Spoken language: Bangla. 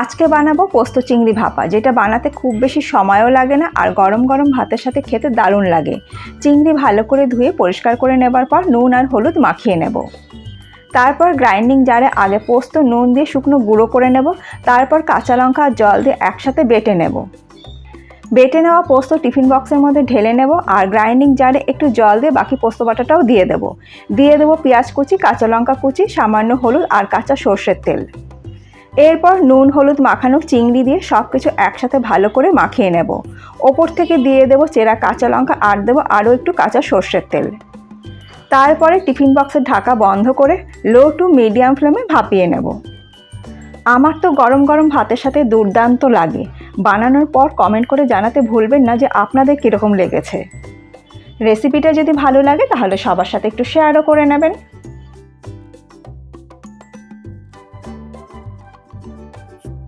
আজকে বানাবো পোস্ত চিংড়ি ভাপা, যেটা বানাতে খুব বেশি সময়ও লাগে না আর গরম গরম ভাতের সাথে খেতে দারুণ লাগে। চিংড়ি ভালো করে ধুয়ে পরিষ্কার করে নেবার পর নুন আর হলুদ মাখিয়ে নেব। তারপর গ্রাইন্ডিং জারে আগে পোস্ত, নুন দিয়ে শুকনো গুঁড়ো করে নেব, তারপর কাঁচা লঙ্কা আর জল দিয়ে একসাথে বেটে নেব। বেটে নেওয়া পোস্ত টিফিন বক্সের মধ্যে ঢেলে নেব আর গ্রাইন্ডিং জারে একটু জল দিয়ে বাকি পোস্ত বাটাটাও দিয়ে দেব। দিয়ে দেবো পেঁয়াজ কুচি, কাঁচা লঙ্কা কুচি, সামান্য হলুদ আর কাঁচা সর্ষের তেল। এরপর নুন, হলুদ, মাখানো চিংড়ি দিয়ে সব কিছু একসাথে ভালো করে মাখিয়ে নেব। ওপর থেকে দিয়ে দেবো চেরা কাঁচা লঙ্কা আর দেবো আরও একটু কাঁচা সর্ষের তেল। তারপরে টিফিন বক্সের ঢাকা বন্ধ করে লো টু মিডিয়াম ফ্লেমে ভাপিয়ে নেব। আমার তো গরম গরম ভাতের সাথে দুর্দান্ত লাগে। বানানোর পর কমেন্ট করে জানাতে ভুলবেন না যে আপনাদের কীরকম লেগেছে। রেসিপিটা যদি ভালো লাগে তাহলে সবার সাথে একটু শেয়ারও করে নেবেন। Thank you.